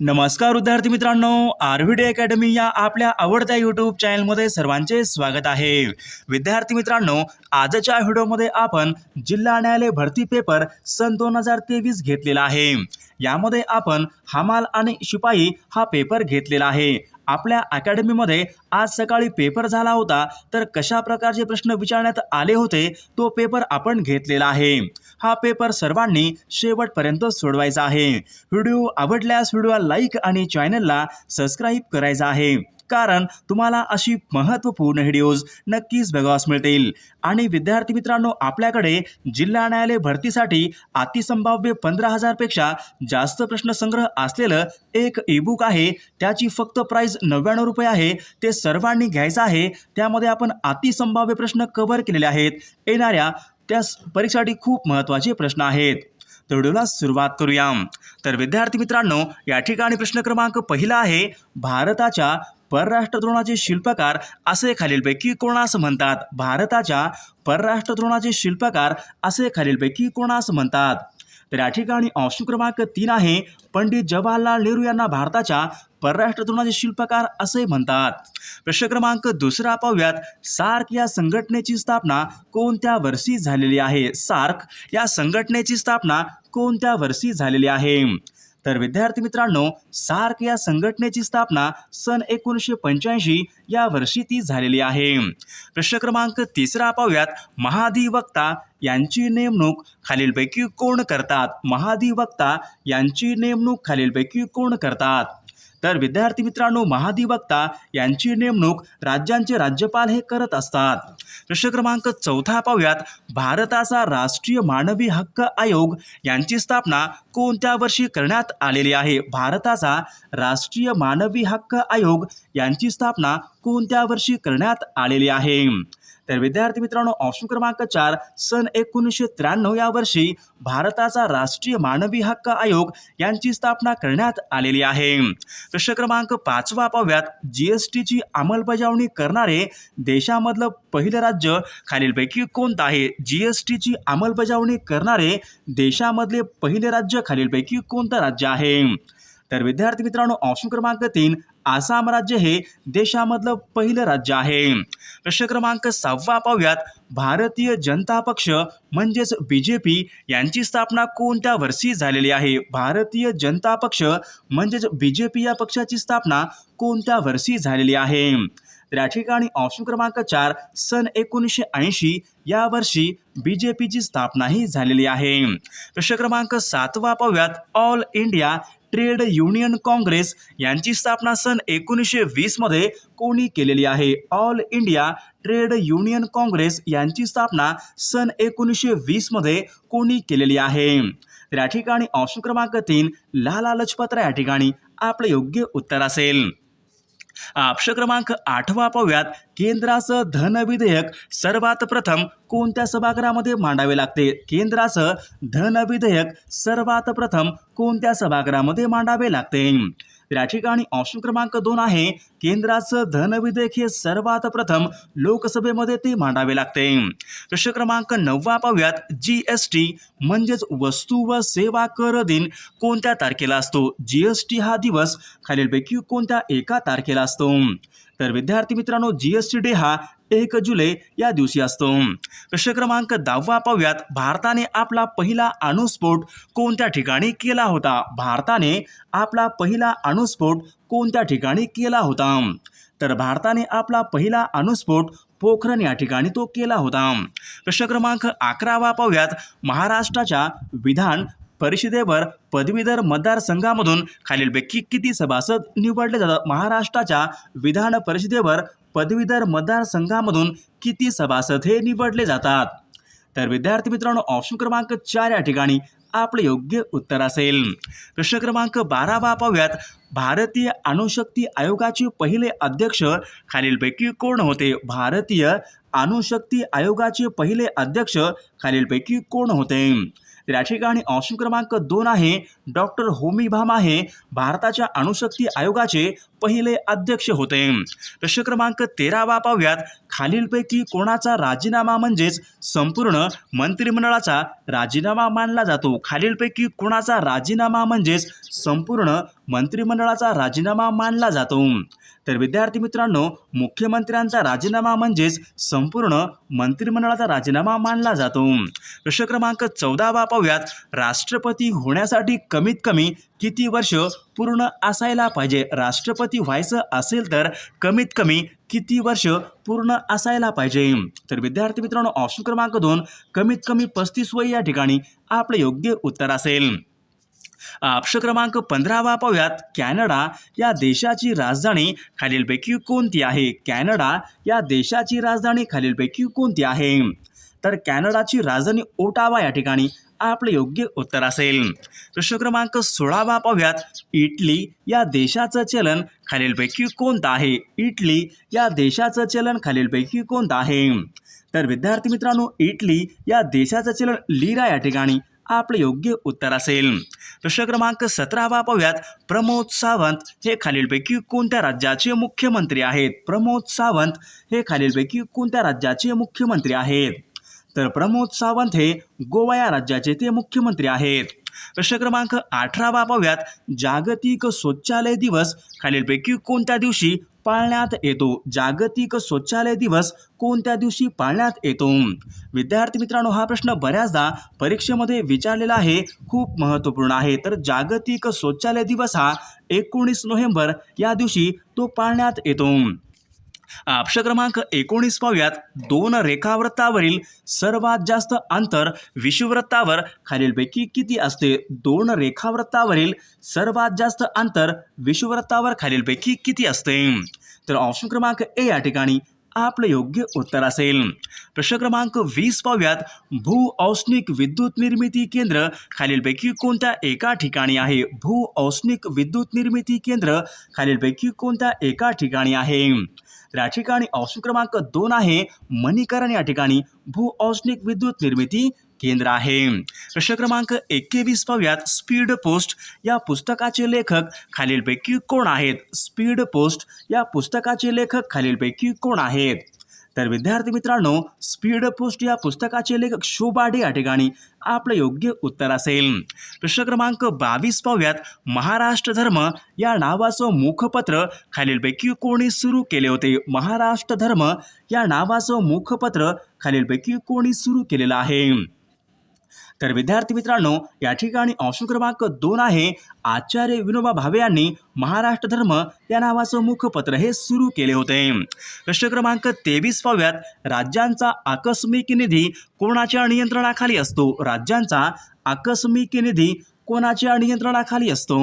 नमस्कार विद्यार्थी मित्रांनो आर व्ही डी अकॅडमी या आपल्या आवडत्या यूट्यूब चॅनलमध्ये सर्वांचे स्वागत आहे. विद्यार्थी मित्रांनो आजच्या व्हिडिओमध्ये आपण जिल्हा न्यायालय भरती पेपर सन दोन हजार तेवीस घेतलेला आहे. यामध्ये आपण हमाल आणि शिपाई हा पेपर घेतलेला आहे. आपल्या अकॅडमीमध्ये आज सकाळी पेपर झाला होता तर कशा प्रकारचे प्रश्न विचारण्यात आले होते तो पेपर आपण घेतलेला आहे. हा पेपर सर्वांनी शेवटपर्यंत सोडवायचा आहे. व्हिडिओ आवडल्यास व्हिडिओला लाईक आणि चॅनलला सबस्क्राईब करायचा आहे. कारण तुम्हाला अशी महत्त्वपूर्ण व्हिडिओज नक्कीच बघावास मिळतील. आणि विद्यार्थी मित्रांनो आपल्याकडे जिल्हा न्यायालय भरतीसाठी अतिसंभाव्य पंधरा हजारपेक्षा जास्त प्रश्नसंग्रह असलेलं एक ईबुक आहे. त्याची फक्त प्राईस नव्याण्णव रुपये आहे. ते सर्वांनी घ्यायचं आहे. त्यामध्ये आपण अतिसंभाव्य प्रश्न कव्हर केलेले आहेत. येणाऱ्या त्या परीक्षेसाठी खूप महत्त्वाचे प्रश्न आहेत. तर व्हिडिओला सुरुवात करूया. तर विद्यार्थी मित्रांनो या ठिकाणी प्रश्न क्रमांक पहिला आहे. भारताच्या परराष्ट्र धोरणाचे शिल्पकार असे खालीलपैकी कोणास म्हणतात? भारताच्या परराष्ट्र धोरणाचे शिल्पकार असे खालीलपैकी कोणास म्हणतात? तर या ठिकाणी ऑप्शन क्रमांक तीन आहे. पंडित जवाहरलाल नेहरू यांना भारताच्या परराष्ट्र धोरणाचे शिल्पकार असे म्हणतात. प्रश्न क्रमांक दुसरा पाहूयात. सार्क या संघटनेची स्थापना कोणत्या वर्षी झालेली आहे? सार्क या संघटनेची स्थापना कोणत्या वर्षी झालेली आहे? तर विद्यार्थी मित्रांनो सार्क या संघटनेची स्थापना सन एकोणीसशे पंच्याऐंशी या वर्षी ती झालेली आहे. प्रश्न क्रमांक तिसरा पाहूयात. महाधिवक्ता यांची नेमणूक खालीलपैकी कोण करतात? महाधिवक्ता यांची नेमणूक खालीलपैकी कोण करतात? तर विद्यार्थी मित्रांनो महाधिवक्ता यांची नेमणूक राज्यांचे राज्यपाल हे करत असतात. प्रश्न क्रमांक चौथा पाहूयात. भारताचा राष्ट्रीय मानवी हक्क आयोग यांची स्थापना कोणत्या वर्षी करण्यात आलेली आहे? भारताचा राष्ट्रीय मानवी हक्क आयोग यांची स्थापना कोणत्या वर्षी करण्यात आलेली आहे? तर विद्यार्थी मित्रांनो ऑप्शन क्रमांक चार सन एकोणीसशे त्र्याण्णव या वर्षी भारताचा राष्ट्रीय मानवी हक्क आयोग यांची स्थापना करण्यात आलेली आहे. प्रश्न क्रमांक पाचवा पाहूयात. जी एस टीची अंमलबजावणी करणारे देशामधलं पहिलं राज्य खालीलपैकी कोणतं आहे? जी एस टीची अंमलबजावणी करणारे देशामधले पहिले राज्य खालीलपैकी कोणतं राज्य आहे? तर विद्यार्थी मित्रांनो ऑप्शन क्रमांक तीन आसाम राज्य हे देशामधलं पहिलं राज्य आहे. प्रश्न क्रमांक सहावा पाहूयात. भारतीय जनता पक्ष म्हणजेच बी जे पी यांची स्थापना कोणत्या वर्षी झालेली आहे? भारतीय जनता पक्ष म्हणजेच बी जे पी या पक्षाची स्थापना कोणत्या वर्षी झालेली आहे? तर या ठिकाणी ऑप्शन क्रमांक चार सन एकोणीसशे ऐंशी या वर्षी बी जे पीची स्थापनाही झालेली आहे. प्रश्न क्रमांक सातवा पाहूयात. All India trade union Congress यांची स्थापना सन एकोणीसशे वीसमध्ये कोणी केलेली आहे? All India trade union Congress यांची स्थापना सन एकोणीसशे वीसमध्ये कोणी केलेली आहे? तर या ठिकाणी ऑप्शन क्रमांक तीन लाला लजपत या ठिकाणी आपलं योग्य उत्तर असेल. ऑप्शन क्रमांक आठवा पाहूयात. केंद्राचं धन विधेयक सर्वात प्रथम कोणत्या सभागृहामध्ये मांडावे लागते? केंद्राचं धन विधेयक सर्वात प्रथम कोणत्या सभागृहामध्ये मांडावे लागते? तर या ठिकाणी ऑप्शन क्रमांक दोन आहे केंद्राचं धन विधेयक हे सर्वात प्रथम लोकसभेमध्ये ते मांडावे लागते. प्रश्न क्रमांक नववा पाहूयात. जी एस टी म्हणजेच वस्तू व सेवा कर दिन कोणत्या तारखेला असतो? जी एस टी हा दिवस खालीलपैकी कोणत्या एका तारखेला असतो? तर विद्यार्थी मित्रांनो जी एस टी डे हा एक जुलै या दिवशी असतो. प्रश्न क्रमांक दहावा पाहूयात. भारताने आपला पहिला अणुस्फोट कोणत्या ठिकाणी केला होता? भारताने आपला पहिला अणुस्फोट कोणत्या ठिकाणी केला होता? तर भारताने आपला पहिला अणुस्फोट पोखरण या ठिकाणी तो केला होता. प्रश्न क्रमांक अकरावा पाहूयात. महाराष्ट्राच्या विधान परिषदेवर पदवीधर मतदारसंघामधून खालीलपैकी किती सभासद निवडले जातात? महाराष्ट्राच्या विधान परिषदेवर पदवीधर मतदारसंघामधून किती सभासद हे निवडले जातात? तर विद्यार्थी मित्रांनो ऑप्शन क्रमांक चार या ठिकाणी आपलं योग्य उत्तर असेल. प्रश्न क्रमांक बारावा पाहूयात. भारतीय अणुशक्ती आयोगाचे पहिले अध्यक्ष खालीलपैकी कोण होते? भारतीय अणुशक्ती आयोगाचे पहिले अध्यक्ष खालीलपैकी कोण होते? तर या ठिकाणी ऑप्शन क्रमांक दोन आहे. डॉक्टर होमी भामा हे भारताच्या अणुशक्ती आयोगाचे पहिले अध्यक्ष होते. प्रश्न क्रमांक तेरावा पाहूयात. खालीलपैकी कोणाचा राजीनामा म्हणजेच संपूर्ण मंत्रिमंडळाचा राजीनामा मानला जातो? खालीलपैकी कोणाचा राजीनामा म्हणजेच संपूर्ण मंत्रिमंडळाचा राजीनामा मानला जातो? तर विद्यार्थी मित्रांनो मुख्यमंत्र्यांचा राजीनामा म्हणजेच संपूर्ण मंत्रिमंडळाचा राजीनामा मानला जातो. प्रश्न क्रमांक चौदावा पाहूयात. राष्ट्रपती होण्यासाठी कमीत कमी किती वर्ष पूर्ण असायला पाहिजे? राष्ट्रपती व्हायचं असेल तर कमीत कमी किती वर्ष पूर्ण असायला पाहिजे? तर विद्यार्थी मित्रांनो ऑप्शन क्रमांक दोन कमीत कमी पस्तीस वय या ठिकाणी आपलं योग्य उत्तर असेल. ऑप्शन क्रमांक पंधरावा पाहूयात. कॅनडा या देशाची राजधानी खालीलपैकी कोणती आहे? कॅनडा या देशाची राजधानी खालीलपैकी कोणती आहे? तर कॅनडाची राजधानी ओटावा या ठिकाणी आपलं योग्य उत्तर असेल. प्रश्न क्रमांक सोळावा पाहूयात इटली या देशाचं चलन खालीलपैकी कोणतं आहे? इटली या देशाचं चलन खालीलपैकी कोणतं आहे? तर विद्यार्थी मित्रांनो इटली या देशाचं चलन लिरा या ठिकाणी आपलं योग्य उत्तर असेल. प्रश्न क्रमांक सतरावा पाहूयात प्रमोद सावंत हे खालीलपैकी कोणत्या राज्याचे मुख्यमंत्री आहेत? प्रमोद सावंत हे खालीलपैकी कोणत्या राज्याचे मुख्यमंत्री आहेत? तर प्रमोद सावंत हे गोवा या राज्याचे ते मुख्यमंत्री आहेत. प्रश्न क्रमांक अठरावा पाहूयात. जागतिक शौचालय दिवस खालीलपैकी कोणत्या दिवशी पाळण्यात येतो? जागतिक शौचालय दिवस कोणत्या दिवशी पाळण्यात येतो? विद्यार्थी मित्रांनो हा प्रश्न बऱ्याचदा परीक्षेमध्ये विचारलेला आहे. खूप महत्त्वपूर्ण आहे. तर जागतिक शौचालय दिवस हा एकोणीस नोव्हेंबर या दिवशी तो पाळण्यात येतो. ऑप्शन क्रमांक एकोणीस पाहूयात. दोन रेखावृत्तावरील सर्वात जास्त अंतर विषुवृत्तावर खालीलपैकी किती असते? दोन रेखावृत्तावरील सर्वात जास्त अंतर विषुवृत्तावर खालीलपैकी किती असते? तर ऑप्शन क्रमांक ए या ठिकाणी आपलं योग्य उत्तर असेल. प्रश्न क्रमांक वीस पाहूयात. भू औष्णिक विद्युत निर्मिती केंद्र खालीलपैकी कोणत्या एका ठिकाणी आहे? भू औष्णिक विद्युत निर्मिती केंद्र खालीलपैकी कोणत्या एका ठिकाणी आहे? तर या ठिकाणी ऑप्शन क्रमांक दोन आहे मणिकरण या ठिकाणी भू औष्णिक विद्युत निर्मिती केंद्र आहे. प्रश्न क्रमांक एकेवीस पाहूयात स्पीड पोस्ट या पुस्तकाचे लेखक खालीलपैकी कोण आहेत? स्पीड पोस्ट या पुस्तकाचे लेखक खालीलपैकी कोण आहेत? तर विद्यार्थी मित्रांनो स्पीड पोस्ट या पुस्तकाचे लेखक शोभाडे या ठिकाणी आपलं योग्य उत्तर असेल. प्रश्न क्रमांक बावीस पाहूयात. महाराष्ट्र धर्म या नावाचं मुखपत्र खालीलपैकी कोणी सुरू केले होते? महाराष्ट्र धर्म या नावाचं मुखपत्र खालीलपैकी कोणी सुरू केलेलं आहे? तर विद्यार्थी मित्रांनो या ठिकाणी ऑप्शन क्रमांक दोन आहे. आचार्य विनोबा भावे यांनी महाराष्ट्र धर्म या नावाचं मुखपत्र हे सुरू केले होते. प्रश्न क्रमांक तेवीस पाहूयात. राज्यांचा आकस्मिक निधी कोणाच्या नियंत्रणाखाली असतो? राज्यांचा आकस्मिक निधी कोणाच्या नियंत्रणाखाली असतो?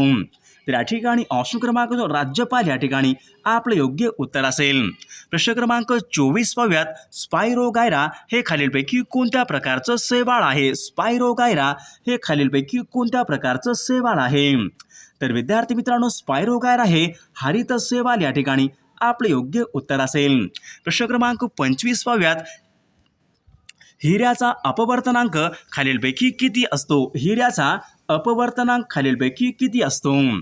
तर या ठिकाणी ऑप्शन क्रमांक जो राज्यपाल या ठिकाणी आपलं योग्य उत्तर असेल. प्रश्न क्रमांक चोवीस पाहूयात. स्पायरोगायरा हे खालीलपैकी कोणत्या प्रकारचं सेवाळ आहे? स्पायरोगायरा हे खालीलपैकी कोणत्या प्रकारचं सेवाळ आहे? तर विद्यार्थी मित्रांनो स्पायरोगायरा हे हरित सेवाल या ठिकाणी आपलं योग्य उत्तर असेल. प्रश्न क्रमांक पंचवीस पाहूयात. हिऱ्याचा अपवर्तनांक खालीलपैकी किती असतो? हिऱ्याचा अपवर्तनांक खालीलपैकी किती असतो?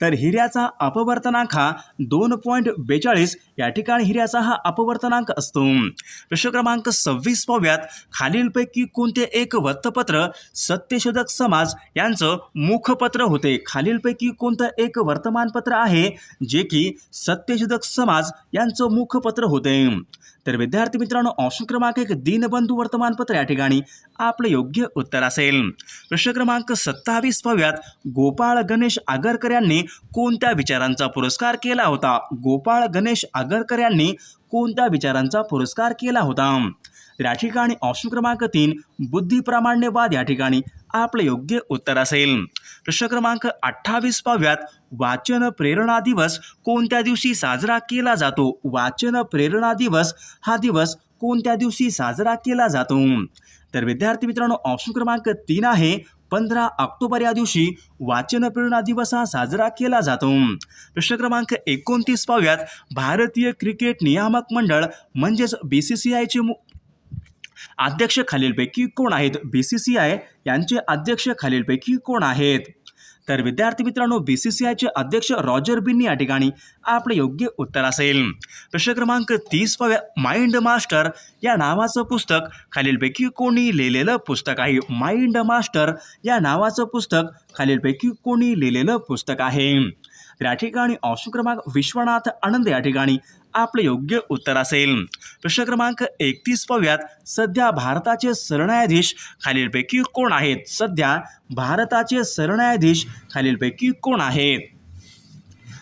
तर हिऱ्याचा अपवर्तनांक हा दोन पॉईंट बेचाळीस या ठिकाणी हिऱ्याचा हा अपवर्तनांक असतो. प्रश्न क्रमांक सव्वीस पाहूयात. खालीलपैकी कोणते एक वृत्तपत्र सत्यशोधक समाज यांचं मुखपत्र होते? खालीलपैकी कोणतं एक वर्तमानपत्र आहे जे की सत्यशोधक समाज यांचं मुखपत्र होते? तर विद्यार्थी मित्रांनो ऑप्शन क्रमांक एक दीनबंधू वर्तमानपत्र या ठिकाणी आपलं योग्य उत्तर असेल. प्रश्न क्रमांक सत्तावीस पाहूयात. गोपाळ गणेश आगरकर यांनी कोणत्या विचारांचा पुरस्कार केला होता? गोपाळ गणेश आगरकर यांनी कोणत्या विचारांचा पुरस्कार केला होता? तर या ठिकाणी ऑप्शन क्रमांक तीन बुद्धिप्रामाण्यवाद या ठिकाणी आपलं योग्य उत्तर असेल. प्रश्न क्रमांक अठ्ठावीस पाव्यात वाचन प्रेरणा दिवस कोणत्या दिवशी साजरा केला जातो? वाचन प्रेरणा दिवस हा दिवस कोणत्या दिवशी साजरा केला जातो? तर विद्यार्थी मित्रांनो ऑप्शन क्रमांक तीन आहे पंधरा ऑक्टोबर या दिवशी वाचन प्रेरणा दिवस हा साजरा केला जातो. प्रश्न क्रमांक एकोणतीस पाहूयात. भारतीय क्रिकेट नियामक मंडळ म्हणजेच बी सी सी आयचे मु अध्यक्ष खालीलपैकी कोण आहेत? बी सी सी आय यांचे अध्यक्ष खालीलपैकी कोण आहेत? तर विद्यार्थी मित्रांनो बी सी सी आयचे अध्यक्ष रॉजर बिन्नी या ठिकाणी आपले योग्य उत्तर असेल. प्रश्न क्रमांक तीस पाहूया माइंड मास्टर या नावाचं पुस्तक खालीलपैकी कोणी लिहिलेलं पुस्तक आहे? माइंड मास्टर या नावाचं पुस्तक खालीलपैकी कोणी लिहिलेलं पुस्तक आहे? या ठिकाणी ऑप्शन क्रमांक विश्वनाथ आनंद या ठिकाणी आपलं योग्य उत्तर असेल. प्रश्न क्रमांक एकतीस पाहूयात. सध्या भारताचे सरन्यायाधीश खालीलपैकी कोण आहेत? सध्या भारताचे सरन्यायाधीश खालीलपैकी कोण आहेत?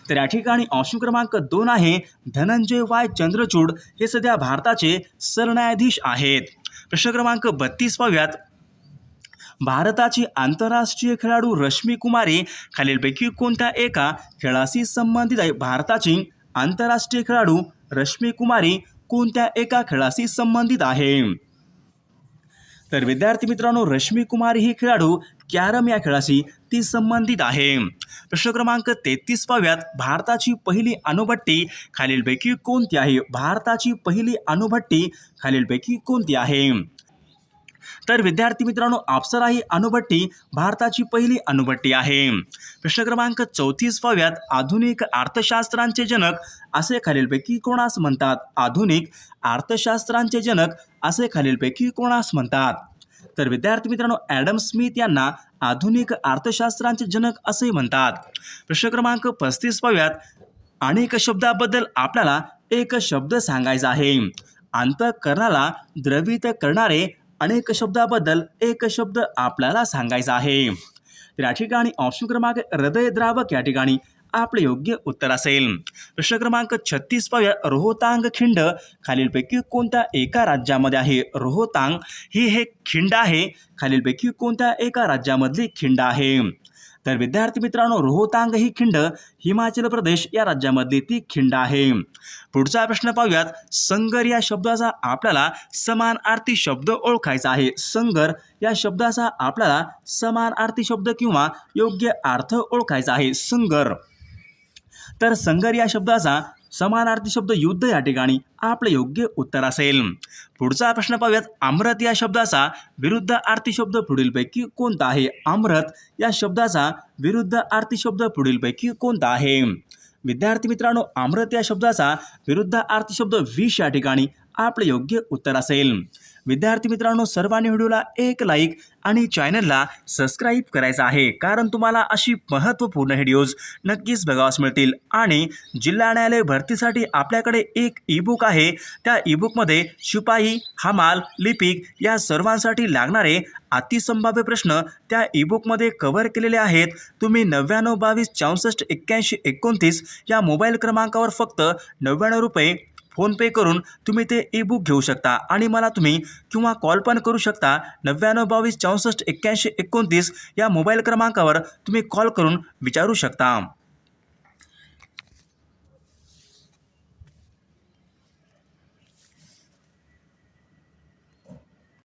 तर या ठिकाणी ऑप्शन क्रमांक दोन आहे धनंजय वाय चंद्रचूड. हे सध्या भारताचे सरन्यायाधीश आहेत. प्रश्न क्रमांक बत्तीस पाहूयात. भारताची आंतरराष्ट्रीय खेळाडू रश्मी कुमारी खालीलपैकी कोणत्या एका खेळाशी संबंधित आहे? भारताची आंतरराष्ट्रीय खेळाडू रश्मी कुमारी कोणत्या एका खेळाशी संबंधित आहे? तर विद्यार्थी मित्रांनो रश्मी कुमारी ही खेळाडू कॅरम या खेळाशी ती संबंधित आहे. प्रश्न क्रमांक तेहतीस पाव्यात भारताची पहिली अणुभट्टी खालीलपैकी कोणती आहे? भारताची पहिली अणुभट्टी खालीलपैकी कोणती आहे? तर विद्यार्थी मित्रांनो अप्सरा ही अणुभट्टी भारताची पहिली अणुभट्टी आहे. प्रश्न क्रमांक चौतीसवाव्यात आधुनिक अर्थशास्त्रांचे जनक असे खालीलपैकी कोणास म्हणतात? आधुनिक अर्थशास्त्रांचे जनक असे खालीलपैकी कोणास म्हणतात? तर विद्यार्थी मित्रांनो ॲडम स्मिथ यांना आधुनिक अर्थशास्त्रांचे जनक असे म्हणतात. प्रश्न क्रमांक पस्तीस पाव्यात अनेक शब्दाबद्दल आपल्याला एक शब्द सांगायचा आहे. अंतकरणाला द्रवित करणारे अनेक शब्दाबद्दल एक शब्द आपल्याला सांगायचा आहे. तर या ठिकाणी ऑप्शन क्रमांक हृदयद्रावक या ठिकाणी आपले योग्य उत्तर असेल. प्रश्न क्रमांक छत्तीस पाहूया. रोहतांग खिंड खालीलपैकी कोणत्या एका राज्यामध्ये आहे? रोहतांग ही हे खिंड आहे. खालीलपैकी कोणत्या एका राज्यामधली खिंड आहे? तर विद्यार्थी मित्रांनो रोहतांग ही खिंड हिमाचल प्रदेश या राज्यामधली ती खिंड आहे. पुढचा प्रश्न पाहूयात. संगर या शब्दाचा आपल्याला समान समानार्थी शब्द ओळखायचा आहे. संगर या शब्दाचा आपल्याला समान समानार्थी शब्द किंवा योग्य अर्थ ओळखायचा आहे. संगर. तर संगर या शब्दाचा समानार्थी शब्द युद्ध या ठिकाणी आपलं योग्य उत्तर असेल. पुढचा प्रश्न पाहूयात अमृत या शब्दाचा विरुद्ध आरती शब्द पुढीलपैकी कोणता आहे? अमृत या शब्दाचा विरुद्ध आरती शब्द पुढीलपैकी कोणता आहे? विद्यार्थी मित्रांनो अमृत या शब्दाचा विरुद्ध आरती शब्द विष या ठिकाणी आपलं योग्य उत्तर असेल. विद्यार्थी मित्रांनो सर्वांनी व्हिडिओला एक लाईक आणि चॅनलला सबस्क्राईब करायचं आहे. कारण तुम्हाला अशी महत्त्वपूर्ण व्हिडिओज नक्कीच बघावास मिळतील. आणि जिल्हा न्यायालय भरतीसाठी आपल्याकडे एक ईबुक आहे. त्या ईबुकमध्ये शिपाई हमाल लिपिक या सर्वांसाठी लागणारे अतिसंभाव्य प्रश्न त्या ईबुकमध्ये कव्हर केलेले आहेत. तुम्ही नव्याण्णव बावीस चौसष्ट एक्क्याऐंशी एकोणतीस या मोबाईल क्रमांकावर फक्त नव्याण्णव रुपये फोनपे करून तुम्ही ते ई बुक घेऊ शकता. आणि मला तुम्ही किंवा कॉल पण करू शकता. नव्याण्णव बावीस चौसष्ट एक्क्याऐंशी एकोणतीस या मोबाईल क्रमांकावर तुम्ही कॉल करून विचारू शकता.